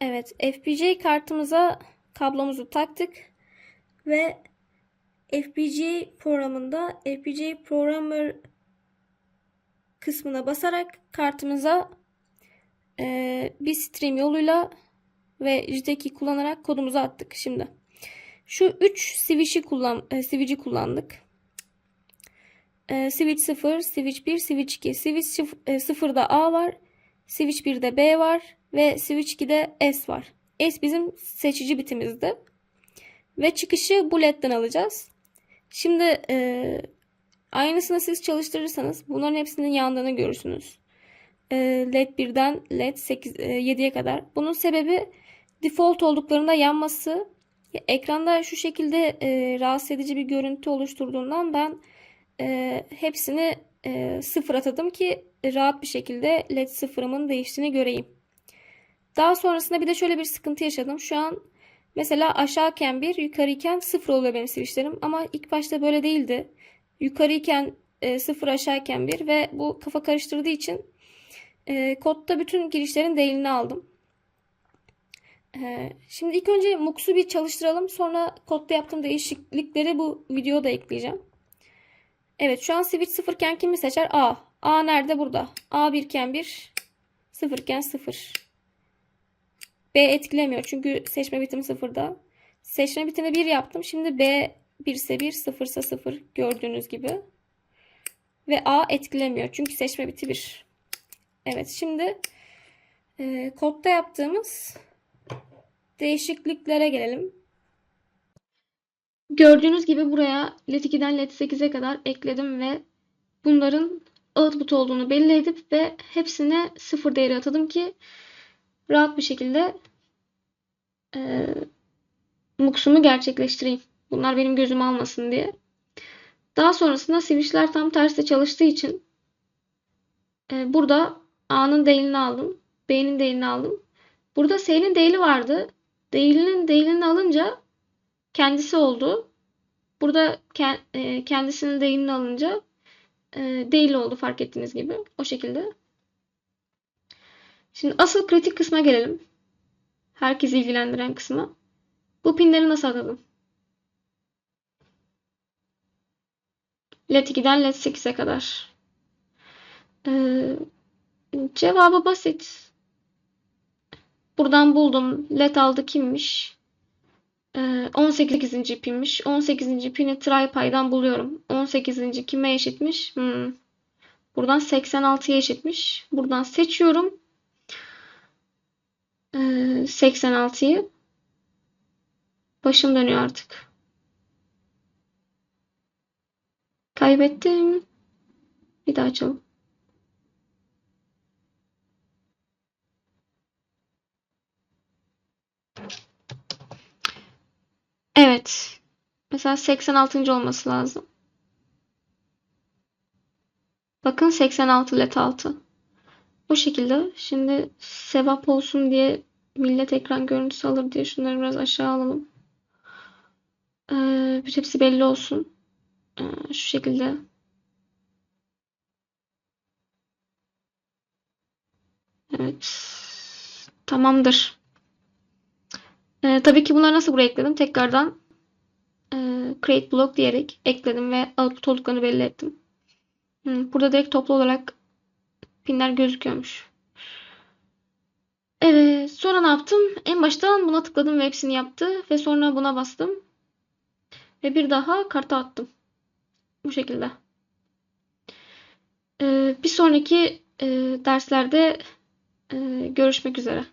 Evet, FPGA kartımıza kablomuzu taktık ve FPGA programında FPGA Programmer kısmına basarak kartımıza eee, bir stream yoluyla ve JTAG'i kullanarak kodumuzu attık şimdi. Şu 3 switch'i kullan e, switch'i kullandık. E, switch 0, switch 1, switch 2. Switch 0'da A var. Switch 1'de B var ve switch 2'de S var. S bizim seçici bitimizdi. Ve çıkışı bu ledden alacağız. Şimdi e, aynısını siz çalıştırırsanız bunların hepsinin yandığını görürsünüz. E, led 1'den led 8, e, 7'ye kadar. Bunun sebebi default olduklarında yanması. Ya, Ekranda şu şekilde e, rahatsız edici bir görüntü oluşturduğundan ben e, hepsini e, sıfır atadım ki rahat bir şekilde led sıfırımın değiştiğini göreyim. Daha sonrasında bir de şöyle bir sıkıntı yaşadım. Şu an mesela aşağıken bir, yukarıyken sıfır oluyor benim switchlerim. Ama ilk başta böyle değildi. Yukarıyken e, sıfır, aşağıyken bir ve bu kafa karıştırdığı için e, kodda bütün girişlerin değilini aldım. E, şimdi ilk önce MUX'u bir çalıştıralım. Sonra kodda yaptığım değişiklikleri bu videoda ekleyeceğim. Evet şu an switch sıfırken kimi seçer? A. A nerede? Burada. A 1 iken 1, 0 iken 0. B etkilemiyor çünkü seçme bitimi sıfırda. Seçme bitimi 1 yaptım. Şimdi B 1 ise 1, 0 ise 0 gördüğünüz gibi. Ve A etkilemiyor çünkü seçme biti 1. Evet şimdi e, kodda yaptığımız değişikliklere gelelim. Gördüğünüz gibi buraya LED 2'den LED 8'e kadar ekledim ve bunların output olduğunu belli edip ve hepsine sıfır değeri atadım ki rahat bir şekilde e, MUX'umu gerçekleştireyim. Bunlar benim gözüm almasın diye. Daha sonrasında switchler tam tersi çalıştığı için e, burada A'nın değilini aldım. B'nin değilini aldım. Burada S'nin değili vardı. Değilinin değilini alınca kendisi oldu. Burada e, kendisinin değilini alınca e, değil oldu fark ettiğiniz gibi. O şekilde. Şimdi asıl kritik kısma gelelim. Herkesi ilgilendiren kısma. Bu pinleri nasıl atadım? LED 2'den LED 8'e kadar. Ee, cevabı basit. Buradan buldum. LED aldı kimmiş? Ee, 18. pinmiş. 18. pini trypy'dan buluyorum. 18. kime eşitmiş? Hmm. Buradan 86'ya eşitmiş. Buradan seçiyorum. Ee, 86'yı. Başım dönüyor artık. Kaybettim. Bir daha açalım. Evet. Mesela 86. olması lazım. Bakın 86 led 6. Bu şekilde. Şimdi sevap olsun diye millet ekran görüntüsü alır diye şunları biraz aşağı alalım. Ee, hepsi belli olsun. Ee, şu şekilde. Evet. Tamamdır. Ee, tabii ki bunları nasıl buraya ekledim? Tekrardan e, create block diyerek ekledim ve output olduklarını belli ettim. Hı, burada direkt toplu olarak pinler gözüküyormuş. Evet, sonra ne yaptım? En baştan buna tıkladım ve hepsini yaptı ve sonra buna bastım ve bir daha karta attım. Bu şekilde. Ee, bir sonraki e, derslerde e, görüşmek üzere.